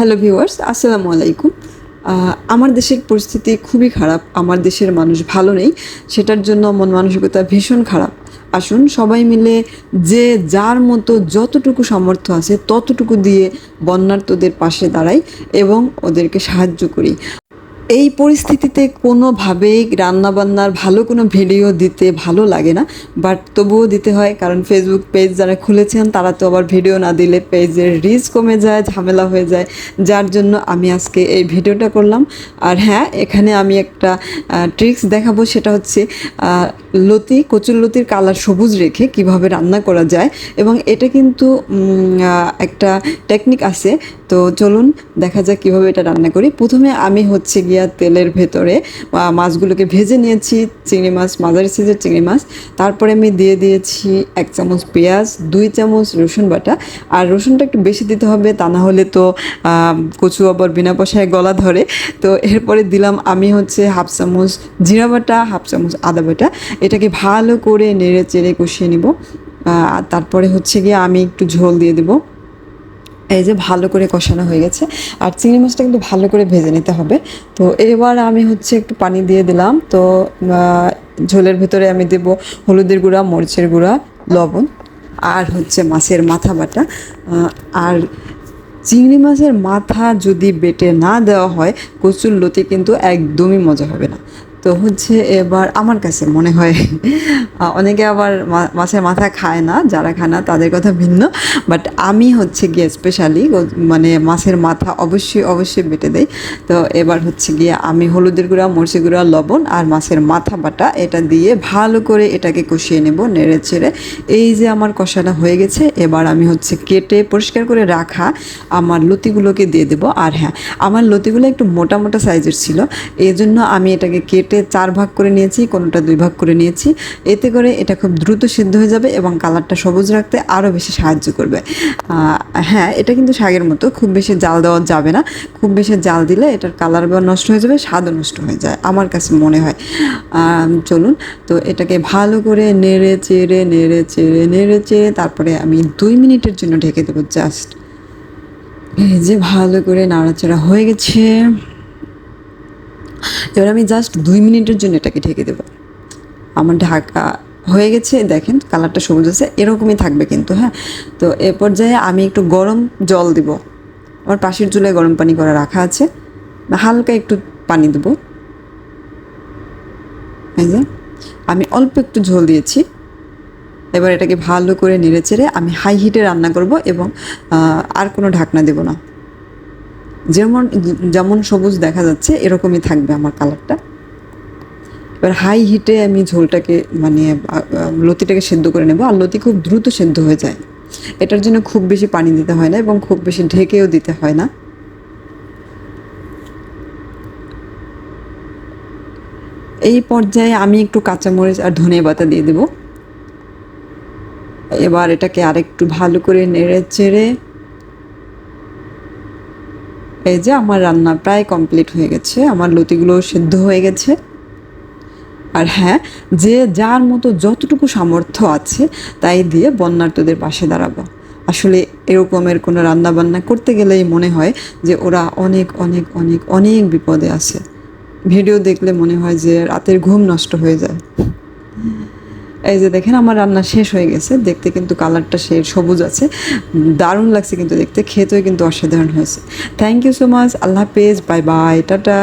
Hello viewers আসসালামু আলাইকুম আমার দেশের পরিস্থিতি খুবই খারাপ। আমার দেশের মানুষ ভালো নেই। সেটার জন্য মন মানসিকতা ভীষণ খারাপ। আসুন, সবাই মিলে যে যার মতো যতটুকু সামর্থ্য আছে, ততটুকু দিয়ে বন্যার্তদের পাশে দাঁড়াই এবং ওদেরকে সাহায্য করি। এই পরিস্থিতিতে কোনোভাবেই রান্নাবান্নার ভালো কোনো ভিডিও দিতে ভালো লাগে না, বাট তবুও দিতে হয় কারণ ফেসবুক পেজ যারা খুলেছেন তারা তো আবার ভিডিও না দিলে পেজের রিচ কমে যায়, ঝামেলা হয়ে যায়। যার জন্য আমি আজকে এই ভিডিওটা করলাম। আর হ্যাঁ এখানে আমি একটা ট্রিক্স দেখাবো। সেটা হচ্ছে লতি, কচুর লতির কালার সবুজ রেখে কীভাবে রান্না করা যায় এবং এটা কিন্তু একটা টেকনিক আছে। তো চলুন দেখা যাক কীভাবে এটা রান্না করি। প্রথমে আমি হচ্ছে গিয়া তেলের ভেতরে মাছগুলোকে ভেজে নিয়েছি, চিংড়ি মাছ, মাঝারি সাইজের চিংড়ি মাছ। তারপরে আমি দিয়ে দিয়েছি এক চামচ পেঁয়াজ, দুই চামচ রসুন বাটা। আর রসুনটা একটু বেশি দিতে হবে, তা না হলে তো কচু আবার বিনা পয়সায় গলা ধরে। তো এরপরে দিলাম আমি হচ্ছে হাফ চামচ জিরা বাটা, হাফ চামচ আদা বাটা। এটাকে ভালো করে নেড়ে চেড়ে কষিয়ে নিব। আর তারপরে হচ্ছে গিয়ে আমি একটু ঝোল দিয়ে দেবো। এই যে ভালো করে কষানো হয়ে গেছে। আর চিংড়ি মাছটা কিন্তু ভালো করে ভেজে নিতে হবে। তো এবার আমি হচ্ছে একটু পানি দিয়ে দিলাম। তো ঝোলের ভেতরে আমি দেব হলুদের গুঁড়া, মরিচের গুঁড়া, লবণ আর হচ্ছে মাছের মাথা বাটা। আর চিংড়ি মাছের মাথা যদি বেটে না দেওয়া হয়, কচুর লতি কিন্তু একদমই মজা হবে না। তো হচ্ছে এবার আমার কাছে মনে হয় অনেকে আবার মাছের মাথা খায় না, যারা খায় না তাদের কথা ভিন্ন বাট আমি হচ্ছে গিয়ে স্পেশালি মানে মাছের মাথা অবশ্যই অবশ্যই বেটে দেই। তো এবার হচ্ছে গিয়ে আমি হলুদের গুঁড়া, মরিচের গুঁড়া, লবণ আর মাছের মাথা বাটা এটা দিয়ে ভালো করে এটাকে কষিয়ে নেব নেড়ে চেড়ে। এই যে আমার কষাটা হয়ে গেছে, এবার আমি হচ্ছে কেটে পরিষ্কার করে রাখা আমার লতিগুলোকে দিয়ে দেবো। আর হ্যাঁ আমার লতিগুলো একটু মোটা মোটা সাইজের ছিল এই জন্য আমি এটাকে কেটে চার ভাগ করে নিয়েছি, কোনোটা দুই ভাগ করে নিয়েছি। এতে করে এটা খুব দ্রুত সিদ্ধ হয়ে যাবে এবং কালারটা সবুজ রাখতে আরও বেশি সাহায্য করবে। হ্যাঁ এটা কিন্তু শাকের মতো, খুব বেশি জাল দেওয়া যাবে না। খুব বেশি জাল দিলে এটার কালার বা নষ্ট হয়ে যাবে, স্বাদও নষ্ট হয়ে যায়, আমার কাছে মনে হয়। চলুন, তো এটাকে ভালো করে নেড়ে চেড়ে নেড়ে চেড়ে নেড়ে চেড়ে, তারপরে আমি দুই মিনিটের জন্য ঢেকে দেবো জাস্ট। এই যে ভালো করে নাড়াচাড়া হয়ে গেছে। এবার আমি জাস্ট দুই মিনিটের জন্য এটাকে ঢেকে দেবো। আমার ঢাকা হয়ে গেছে, দেখেন কালারটা সবুজ আছে, এরকমই থাকবে কিন্তু হ্যাঁ? তো এ পর্যায়ে আমি একটু গরম জল দিব। আমার পাশের চুলায় গরম পানি করা রাখা আছে। হালকা একটু পানি দেবো। আমি অল্প একটু ঝোল দিয়েছি। এবার এটাকে ভালো করে নেড়ে চেড়ে আমি হাই হিটে রান্না করব এবং আর কোনো ঢাকনা দেব না। যেমন যেমন সবুজ দেখা যাচ্ছে, এরকমই থাকবে আমার কালারটা। এবার হাই হিটে আমি ঝোলটাকে মানে লতিটাকে সেদ্ধ করে নেব, আর লতি খুব দ্রুত সেদ্ধ হয়ে যায়। এটার জন্য খুব বেশি পানি দিতে হয় না এবং খুব বেশি ঢেকেও দিতে হয় না। এই পর্যায়ে আমি একটু কাঁচামরিচ আর ধনিয়া পাতা দিয়ে দেব। এবার এটাকে আরেকটু ভালো করে নেড়ে চেড়ে এই যে আমার রান্না প্রায় কমপ্লিট হয়ে গেছে, আমার লতিগুলো সেদ্ধ হয়ে গেছে। আর হ্যাঁ যে যার মতো যতটুকু সামর্থ্য আছে, তাই দিয়ে বন্যার্তদের পাশে দাঁড়াবো। আসলে এরকমের কোনো রান্না বান্না করতে গেলেই মনে হয় যে ওরা অনেক অনেক অনেক অনেক বিপদে আছে। ভিডিও দেখলে মনে হয় যে রাতের ঘুম নষ্ট হয়ে যায়। এই যে দেখেন, আমার রান্না শেষ হয়ে গেছে। দেখতে কিন্তু কালারটা সে সবুজ আছে। দারুণ লাগছে কিন্তু দেখতে। খেতেও কিন্তু অসাধারণ হয়েছে। থ্যাংক ইউ সো মাচ আল্লাহ হাফেজ। Bye bye tata.